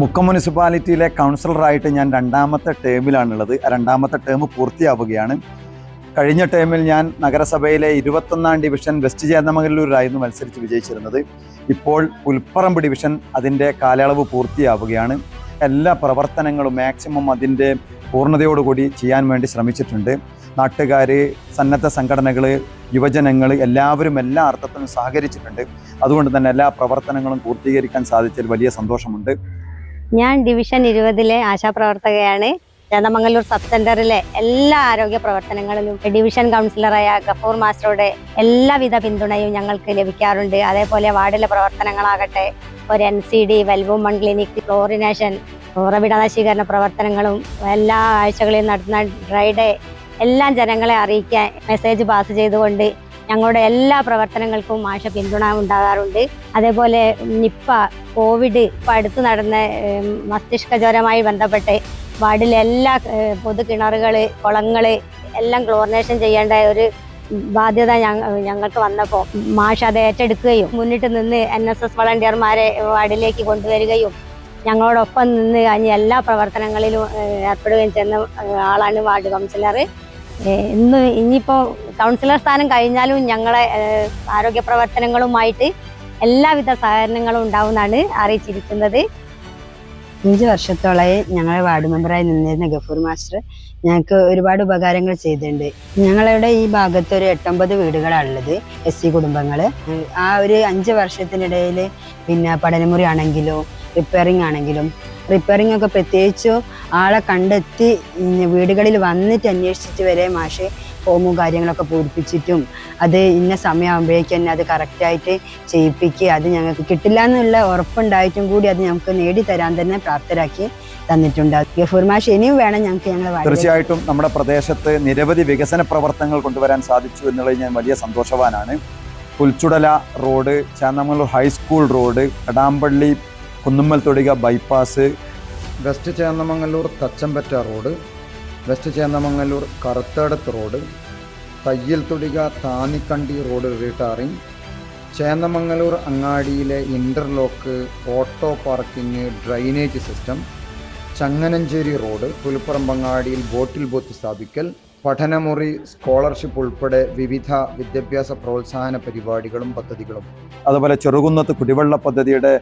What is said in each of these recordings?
മുക്കം മുനിസിപ്പാലിറ്റിയിലെ കൗൺസിലറായിട്ട് ഞാൻ രണ്ടാമത്തെ ടേമിലാണുള്ളത്. രണ്ടാമത്തെ ടേം പൂർത്തിയാവുകയാണ്. കഴിഞ്ഞ ടേമിൽ ഞാൻ നഗരസഭയിലെ ഇരുപത്തൊന്നാം ഡിവിഷൻ വെസ്റ്റ് ചേന്നമംഗലൂരായിരുന്നു മത്സരിച്ച് വിജയിച്ചിരുന്നത്. ഇപ്പോൾ പുൽപ്പറമ്പ് ഡിവിഷൻ അതിന്റെ കാലയളവ് പൂർത്തിയാവുകയാണ്. എല്ലാ പ്രവർത്തനങ്ങളും മാക്സിമം അതിന്റെ പൂർണതയോടുകൂടി ചെയ്യാൻ വേണ്ടി ശ്രമിച്ചിട്ടുണ്ട്. നാട്ടുകാർ സന്നദ്ധ സംഘടനകൾ യുവജനങ്ങൾ എല്ലാവരും എല്ലാ അർത്ഥത്തിനും സഹകരിച്ചിട്ടുണ്ട്. അതുകൊണ്ട് തന്നെ എല്ലാ പ്രവർത്തനങ്ങളും പൂർത്തീകരിക്കാൻ സാധിച്ചതിൽ വലിയ സന്തോഷമുണ്ട്. ഞാൻ ഡിവിഷൻ ഇരുപതിലെ ആശാപ്രവർത്തകയാണ്. ചന്ദമംഗലൂർ സബ് സെന്ററിലെ എല്ലാ ആരോഗ്യ പ്രവർത്തനങ്ങളിലും ഡിവിഷൻ കൗൺസിലറായ ഗഫൂർ മാസ്റ്ററുടെ എല്ലാവിധ പിന്തുണയും ഞങ്ങൾക്ക് ലഭിക്കാറുണ്ട്. അതേപോലെ വാർഡിലെ പ്രവർത്തനങ്ങളാകട്ടെ ഒരു N C D well woman clinic chlorination ഉറവിട നശീകരണ പ്രവർത്തനങ്ങളും എല്ലാ ആഴ്ചകളിലും നടത്തുന്ന ഡ്രൈ ഡേ എല്ലാം ജനങ്ങളെ അറിയിക്കാൻ മെസ്സേജ് പാസ് ചെയ്തുകൊണ്ട് ഞങ്ങളുടെ എല്ലാ പ്രവർത്തനങ്ങൾക്കും മാഷ പിന്തുണ ഉണ്ടാകാറുണ്ട്. അതേപോലെ നിപ്പ കോവിഡ് ഇപ്പം അടുത്ത് നടന്ന മസ്തിഷ്ക ജ്വരമായി ബന്ധപ്പെട്ട് വാർഡിലെ എല്ലാ പൊതു കിണറുകൾ കുളങ്ങൾ എല്ലാം ക്ലോറിനേഷൻ ചെയ്യേണ്ട ഒരു ബാധ്യത ഞങ്ങൾക്ക് വന്നപ്പോൾ മാഷ് അത് ഏറ്റെടുക്കുകയും മുന്നിട്ട് നിന്ന് എൻ എസ് എസ് വളണ്ടിയർമാരെ വാർഡിലേക്ക് കൊണ്ടുവരികയും ഞങ്ങളോടൊപ്പം നിന്ന് അതിന് എല്ലാ പ്രവർത്തനങ്ങളിലും ഏർപ്പെടുകയും ചെയ്യുന്ന ആളാണ് വാർഡ് കൗൺസിലർ ഇന്ന് ഇനിയിപ്പോൾ കൗൺസിലർ സ്ഥാനം കഴിഞ്ഞാലും ഞങ്ങളെ ആരോഗ്യ പ്രവർത്തനങ്ങളുമായിട്ട് എല്ലാവിധ സഹകരണങ്ങളും ഉണ്ടാവുമെന്നാണ് അറിയിച്ചിരിക്കുന്നത്. അഞ്ച് വർഷത്തോളമായി ഞങ്ങളെ വാർഡ് മെമ്പറായി നിന്നിരുന്ന ഗഫൂർ മാസ്റ്റർ ഞങ്ങൾക്ക് ഒരുപാട് ഉപകാരങ്ങൾ ചെയ്തിട്ടുണ്ട്. ഞങ്ങളുടെ ഈ ഭാഗത്ത് ഒരു എട്ടൊമ്പത് വീടുകളാണുള്ളത് എസ് സി കുടുംബങ്ങൾ ആ ഒരു അഞ്ച് വർഷത്തിനിടയിൽ പിന്നെ പഠനമുറി ആണെങ്കിലും റിപ്പയറിംഗ് ആണെങ്കിലും റിപ്പയറിംഗ് ഒക്കെ പ്രത്യേകിച്ച് ആളെ കണ്ടെത്തി വീടുകളിൽ വന്നിട്ട് അന്വേഷിച്ചിട്ട് വരെ മാഷെ ഫോമും കാര്യങ്ങളൊക്കെ പൂരിപ്പിച്ചിട്ടും അത് ഇന്ന സമയമാകുമ്പോഴേക്കും തന്നെ അത് കറക്റ്റായിട്ട് ചെയ്യിപ്പിക്കുക അത് ഞങ്ങൾക്ക് കിട്ടില്ല എന്നുള്ള ഉറപ്പുണ്ടായിട്ടും കൂടി അത് ഞങ്ങൾക്ക് തരാൻ തന്നെ പ്രാപ്തരാക്കി തന്നിട്ടുണ്ട്. ഗഫൂർ മാഷ് ഇനിയും വേണം ഞങ്ങൾക്ക് ഞങ്ങൾ തീർച്ചയായിട്ടും നമ്മുടെ പ്രദേശത്ത് നിരവധി വികസന പ്രവർത്തനങ്ങൾ കൊണ്ടുവരാൻ സാധിച്ചു എന്നുള്ളത് ഞാൻ വലിയ സന്തോഷവാനാണ്. Pulchudala road Chennamangalur high school road Kadampally Kunnummal Thodika bypass. West Chennamangallur Thachampatta road. West Chennamangallur Karuthedath road. Thayyal Thodika Thannikkandi road retarring. Chennamangalur അങ്ങാടിയിലെ interlock auto parking drainage system. Changanacherry road പുൽപ്പറമ്പങ്ങാടിയിൽ bottle booth സ്ഥാപിക്കൽ. പഠനമുറി scholarship ഉൾപ്പെടെ വിവിധ വിദ്യാഭ്യാസ പ്രോത്സാഹന പരിപാടികളും പദ്ധതികളും. അതുപോലെ ചെറുകുന്നത്ത് കുടിവെള്ള പദ്ധതിയുടെ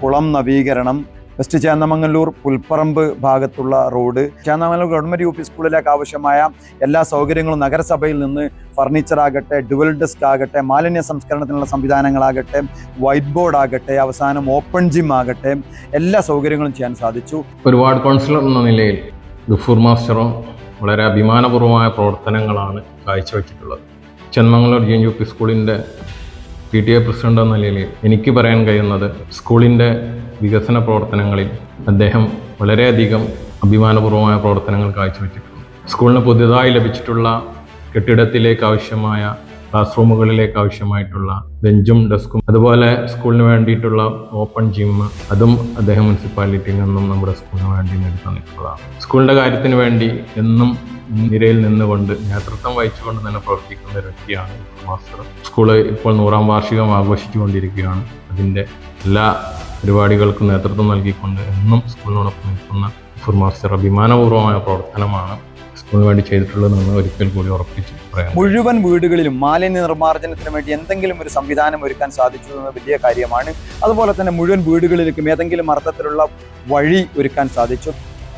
കുളം നവീകരണം വെസ്റ്റ് ചേന്നമംഗല്ലൂർ പുൽപ്പറമ്പ് ഭാഗത്തുള്ള road Chennamangalur government U P സ്കൂളിലേക്ക് ആവശ്യമായ എല്ലാ സൗകര്യങ്ങളും നഗരസഭയിൽ നിന്ന് ഫർണിച്ചർ ആകട്ടെ ഡുവൽ ഡെസ്ക് ആകട്ടെ മാലിന്യ സംസ്കരണത്തിനുള്ള സംവിധാനങ്ങളാകട്ടെ വൈറ്റ് ബോർഡ് ആകട്ടെ അവസാനം ഓപ്പൺ ജിം ആകട്ടെ എല്ലാ സൗകര്യങ്ങളും ചെയ്യാൻ സാധിച്ചു. ഒരുപാട് വാർഡ് കൗൺസിലർ എന്ന നിലയിൽ ഗഫൂർ മാസ്റ്ററും വളരെ അഭിമാനപൂർവമായ പ്രവർത്തനങ്ങളാണ് കാഴ്ചവെച്ചിട്ടുള്ളത്. Chennamangalur G N U P സ്കൂളിന്റെ പി ടി എ പ്രസിഡന്റ് എന്ന നിലയിൽ എനിക്ക് പറയാൻ കഴിയുന്നത് സ്കൂളിന്റെ വികസന പ്രവർത്തനങ്ങളിൽ അദ്ദേഹം വളരെയധികം അഭിമാനപൂർവമായ പ്രവർത്തനങ്ങൾ കാഴ്ചവെച്ചിട്ടുണ്ട്. സ്കൂളിന് പുതിയതായി ലഭിച്ചിട്ടുള്ള കെട്ടിടത്തിലേക്ക് ആവശ്യമായ ക്ലാസ് റൂമുകളിലേക്ക് ആവശ്യമായിട്ടുള്ള ബെഞ്ചും ഡെസ്കും അതുപോലെ സ്കൂളിന് വേണ്ടിയിട്ടുള്ള ഓപ്പൺ ജിം അതും അദ്ദേഹം മുനിസിപ്പാലിറ്റിയിൽ നിന്നും നമ്മുടെ സ്കൂളിന് വേണ്ടി നേടിത്തന്നിട്ടുള്ളതാണ്. സ്കൂളിന്റെ കാര്യത്തിന് വേണ്ടി എന്നും നിരയിൽ നിന്നുകൊണ്ട് നേതൃത്വം വഹിച്ചുകൊണ്ട് തന്നെ പ്രവർത്തിക്കുന്ന ഒരു വ്യക്തിയാണ് മാസ്റ്റർ. സ്കൂൾ ഇപ്പോൾ നൂറാം വാർഷികം ആഘോഷിച്ചുകൊണ്ടിരിക്കുകയാണ്. അതിന്റെ എല്ലാ പരിപാടികൾക്കും നേതൃത്വം നൽകിക്കൊണ്ട് എന്നും സ്കൂളിനോടൊപ്പം നിൽക്കുന്ന ഫുർ മാസ്റ്റർ അഭിമാനപൂർവമായ പ്രവർത്തനമാണ് വേണ്ടി ചെയ്തിട്ടുള്ളതെന്ന് ഒരിക്കൽ കൂടി ഉറപ്പിച്ച് പറയാം. മുഴുവൻ വീടുകളിലും മാലിന്യ നിർമ്മാർജനത്തിന് വേണ്ടി എന്തെങ്കിലും ഒരു സംവിധാനം ഒരുക്കാൻ സാധിച്ചു എന്ന വലിയ കാര്യമാണ്. അതുപോലെ തന്നെ മുഴുവൻ വീടുകളിലേക്കും ഏതെങ്കിലും അർത്ഥത്തിലുള്ള വഴി ഒരുക്കാൻ സാധിച്ചു.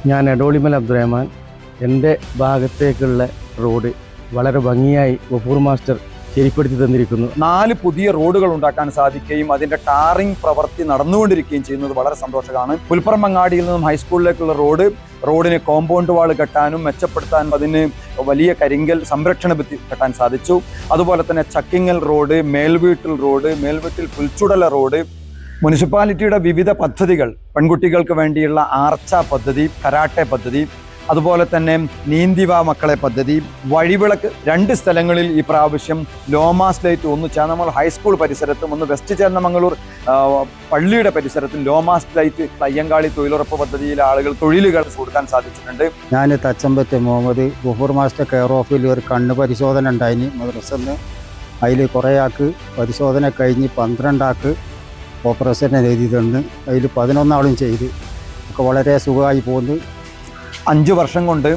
ഞാൻ അഡോളിമൽ അബ്ദുറഹ്മാൻ. എന്റെ ഭാഗത്തേക്കുള്ള റോഡ് വളരെ ഭംഗിയായി ഗഫൂർ മാസ്റ്റർ ശരിപ്പെടുത്തി തന്നിരിക്കുന്നു. നാല് പുതിയ റോഡുകൾ ഉണ്ടാക്കാൻ സാധിക്കുകയും അതിന്റെ ടാറിംഗ് പ്രവൃത്തി നടന്നുകൊണ്ടിരിക്കുകയും ചെയ്യുന്നത് വളരെ സന്തോഷമാണ് പുൽപ്പറമ്പങ്ങാടിയിൽ നിന്നും ഹൈസ്കൂളിലേക്കുള്ള റോഡ് റോഡിന് കോമ്പൗണ്ട് വാൾ കെട്ടാനും മെച്ചപ്പെടുത്താനും അതിന് വലിയ കരിങ്കൽ സംരക്ഷണ ഭിത്തി കെട്ടാൻ സാധിച്ചു. അതുപോലെ തന്നെ Chakkingal road Melveettil road Melveettil Pulchudala road മുനിസിപ്പാലിറ്റിയുടെ വിവിധ പദ്ധതികൾ പെൺകുട്ടികൾക്ക് വേണ്ടിയുള്ള ആർച്ച പദ്ധതി കരാട്ടെ പദ്ധതി അതുപോലെ തന്നെ നീന്തിവ മക്കളെ പദ്ധതി വഴിവിളക്ക് രണ്ട് സ്ഥലങ്ങളിൽ ഈ പ്രാവശ്യം ലോമാസ് ഒന്ന് ചേന്നമംഗലൂർ ഹൈസ്കൂൾ പരിസരത്തും ഒന്ന് വെസ്റ്റ് ചേന്നമംഗളൂർ പള്ളിയുടെ പരിസരത്തും ലോമാസ് ലൈറ്റ് തയ്യങ്കാളി തൊഴിലുറപ്പ് പദ്ധതിയിൽ ആളുകൾ തൊഴിലുകൾ കൊടുക്കാൻ സാധിച്ചിട്ടുണ്ട്. ഞാൻ തച്ചമ്പത്ത് മുഹമ്മദ് ഗുഹർ മാസ്റ്റർ കെയർ ഓഫിൽ ഒരു കണ്ണ് പരിശോധന ഉണ്ടായിന് മദ്രസന്ന്. അതിൽ കുറേ ആൾക്ക് പരിശോധന കഴിഞ്ഞ് പന്ത്രണ്ടാൾക്ക് ഓപ്പറേഷൻ എഴുതിയിട്ടുണ്ട്. അതിൽ പതിനൊന്നാളും ചെയ്ത്. ഒക്കെ വളരെ സുഖമായി പോകുന്നു അഞ്ച് വർഷം കൊണ്ട്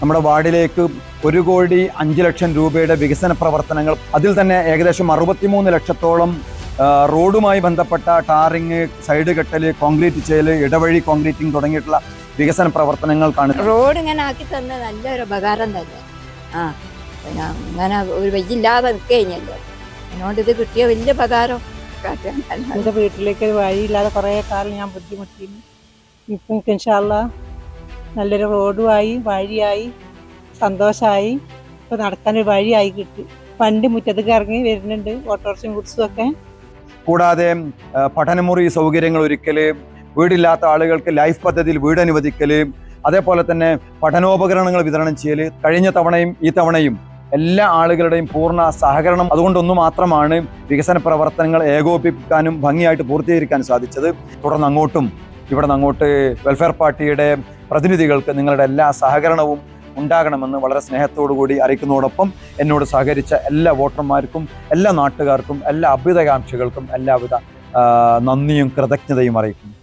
നമ്മുടെ വാർഡിലേക്ക് ഒരു കോടി അഞ്ച് ലക്ഷം രൂപയുടെ വികസന പ്രവർത്തനങ്ങൾ അതിൽ തന്നെ ഏകദേശം അറുപത്തിമൂന്ന് ലക്ഷത്തോളം റോഡുമായി ബന്ധപ്പെട്ട ടാറിങ് സൈഡ് കെട്ടൽ കോൺക്രീറ്റ് ചെയ്യൽ ഇടവഴി കോൺക്രീറ്റിംഗ് തുടങ്ങിയിട്ടുള്ള വികസന പ്രവർത്തനങ്ങൾ പ്രവർത്തനങ്ങൾക്കാണ് റോഡ് ഇങ്ങനെ ആക്കി തന്ന നല്ലൊരു ഉപകാരം തന്നെ. ആ പിന്നെ അങ്ങനെ ഒരു വയ്യില്ലാതെ നിൽക്കഴിഞ്ഞല്ലോ എന്നോട് ഇത് കിട്ടിയ വലിയ ഉപകാരം. എന്റെ വീട്ടിലേക്ക് വഴിയില്ലാതെ കുറേ കാലം ഞാൻ ബുദ്ധിമുട്ടി ഇപ്പം ഇൻഷാല്ല നല്ലൊരു റോഡുമായി വഴിയായി സന്തോഷമായി ഇപ്പം നടക്കാനൊരു വഴിയായി കിട്ടി. വണ്ടി മുറ്റത്തേക്ക് ഇറങ്ങി വരുന്നുണ്ട് ഓട്ടോറിക്ഷയും ഗുഡ്സും ഒക്കെ. കൂടാതെ പഠനമുറി സൗകര്യങ്ങൾ ഒരുക്കൽ വീടില്ലാത്ത ആളുകൾക്ക് ലൈഫ് പദ്ധതിയിൽ വീട് അനുവദിക്കൽ അതേപോലെ തന്നെ പഠനോപകരണങ്ങൾ വിതരണം ചെയ്യൽ കഴിഞ്ഞ തവണയും ഈ തവണയും എല്ലാ ആളുകളുടെയും പൂർണ സഹകരണം അതുകൊണ്ടൊന്നു മാത്രമാണ് വികസന പ്രവർത്തനങ്ങൾ ഏകോപിപ്പിക്കാനും ഭംഗിയായിട്ട് പൂർത്തീകരിക്കാൻ സാധിച്ചത്. തുടർന്ന് അങ്ങോട്ടും ഇവിടെ നിന്ന് അങ്ങോട്ട് വെൽഫെയർ പാർട്ടിയുടെ പ്രതിനിധികൾക്ക് നിങ്ങളുടെ എല്ലാ സഹകരണവും ഉണ്ടാകണമെന്ന് വളരെ സ്നേഹത്തോടു കൂടി അറിയിക്കുന്നതോടൊപ്പം എന്നോട് സഹകരിച്ച എല്ലാ വോട്ടർമാർക്കും എല്ലാ നാട്ടുകാർക്കും എല്ലാ അഭ്യുതകാംക്ഷികൾക്കും എല്ലാവിധ നന്ദിയും കൃതജ്ഞതയും അറിയിക്കുന്നു.